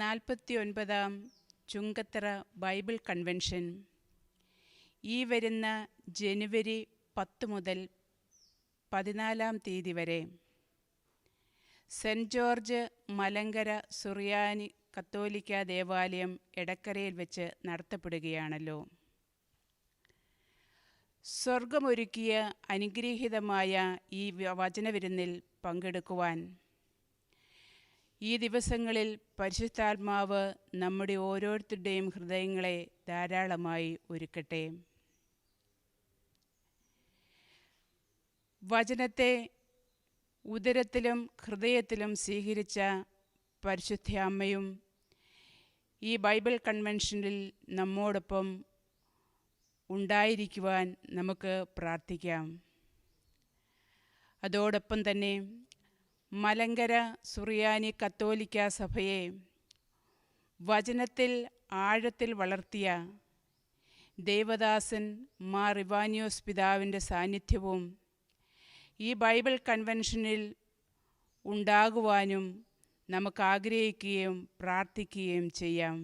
നാൽപ്പത്തി ഒൻപതാം Chungathara Bible convention. ഈ വരുന്ന ജനുവരി പത്ത് മുതൽ പതിനാലാം തീയതി വരെ സെന്റ് ജോർജ് മലങ്കര സുറിയാനി കത്തോലിക്ക ദേവാലയം എടക്കരയിൽ വെച്ച് നടത്തപ്പെടുകയാണല്ലോ. സ്വർഗമൊരുക്കിയ അനുഗ്രഹീതമായ ഈ വചനവിരുന്നിൽ പങ്കെടുക്കുവാൻ ഈ ദിവസങ്ങളിൽ പരിശുദ്ധാത്മാവ് നമ്മുടെ ഓരോരുത്തരുടെയും ഹൃദയങ്ങളെ ധാരാളമായി ഒരുക്കട്ടെ. വചനത്തെ ഉദരത്തിലും ഹൃദയത്തിലും സ്വീകരിച്ച പരിശുദ്ധ അമ്മയും ഈ ബൈബിൾ കൺവെൻഷനിൽ നമ്മോടൊപ്പം ഉണ്ടായിരിക്കുവാൻ നമുക്ക് പ്രാർത്ഥിക്കാം. അതോടൊപ്പം തന്നെ മലങ്കര സുറിയാനി കത്തോലിക്ക സഭയെ വചനത്തിൽ ആഴത്തിൽ വളർത്തിയ ദേവദാസൻ മാർ റിവാനിയോസ് പിതാവിന്റെ സാന്നിധ്യവും ഈ ബൈബിൾ കൺവെൻഷനിൽ ഉണ്ടാകുവാനും നമുക്ക് ആഗ്രഹിക്കുകയും പ്രാർത്ഥിക്കുകയും ചെയ്യാം.